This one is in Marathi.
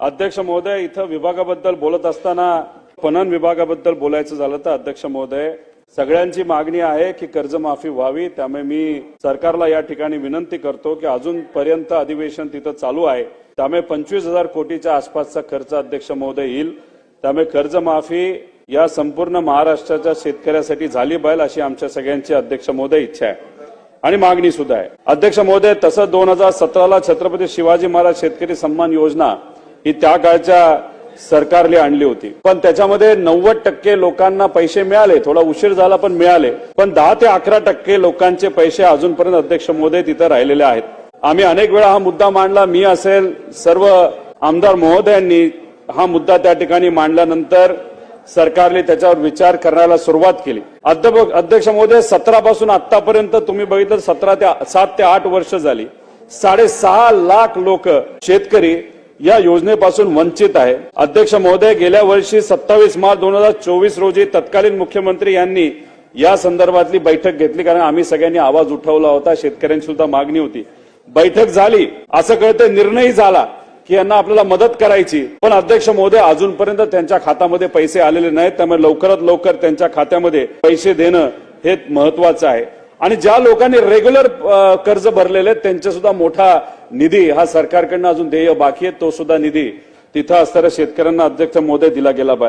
अध्यक्ष महोदय इथं विभागाबद्दल बोलत असताना पणन विभागाबद्दल बोलायचं झालं तर अध्यक्ष महोदय सगळ्यांची मागणी आहे की कर्जमाफी व्हावी. त्यामुळे मी सरकारला या ठिकाणी विनंती करतो की अजूनपर्यंत अधिवेशन तिथं चालू आहे. त्यामुळे पंचवीस हजार कोटीच्या आसपासचा खर्च अध्यक्ष महोदय येईल. त्यामुळे कर्जमाफी या संपूर्ण महाराष्ट्राच्या शेतकऱ्यासाठी झाली पाहिजे अशी आमच्या सगळ्यांची अध्यक्ष महोदय इच्छा आहे. आणि मागणी सुद्धा आहे. अध्यक्ष महोदय तसं दोन हजार सतराला छत्रपती शिवाजी महाराज शेतकरी सन्मान योजना ही त्या काळच्या सरकारने आणली होती. पण त्याच्यामध्ये नव्वद टक्के लोकांना पैसे मिळाले. थोडा उशीर झाला पण मिळाले. पण दहा ते अकरा टक्के लोकांचे पैसे अजूनपर्यंत अध्यक्ष महोदय तिथं राहिलेले आहेत. आम्ही अनेक वेळा हा मुद्दा मांडला. मी असेल सर्व आमदार महोदयांनी हा मुद्दा त्या ठिकाणी मांडल्यानंतर सरकारने त्याच्यावर विचार करायला सुरुवात केली. अध्यक्ष महोदय सतरा पासून आतापर्यंत तुम्ही बघितलं सतरा ते सात ते आठ वर्ष झाली. साडेसहा लाख लोक शेतकरी या योजनेपासून वंचित आहे. अध्यक्ष महोदय गेल्या वर्षी सत्तावीस मार्च दोन हजार चोवीस रोजी तत्कालीन मुख्यमंत्री यांनी या संदर्भातली बैठक घेतली. कारण आम्ही सगळ्यांनी आवाज उठवला होता शेतकऱ्यांची सुद्धा मागणी होती. बैठक झाली. असं कळतं निर्णय झाला की यांना आपल्याला मदत करायची. पण अध्यक्ष महोदय अजूनपर्यंत त्यांच्या खात्यामध्ये पैसे आलेले नाहीत. त्यामुळे लवकरात लवकर त्यांच्या खात्यामध्ये पैसे देणं हे महत्वाचं आहे. आणि ज्या लोकांनी रेग्युलर कर्ज भरलेले आहेत त्यांचा सुद्धा मोठा निधी हा सरकारकडनं अजून देय बाकी आहे तो सुद्धा निधी तिथं असणाऱ्या शेतकऱ्यांना अध्यक्ष महोदय दिला गेला पाहिजे.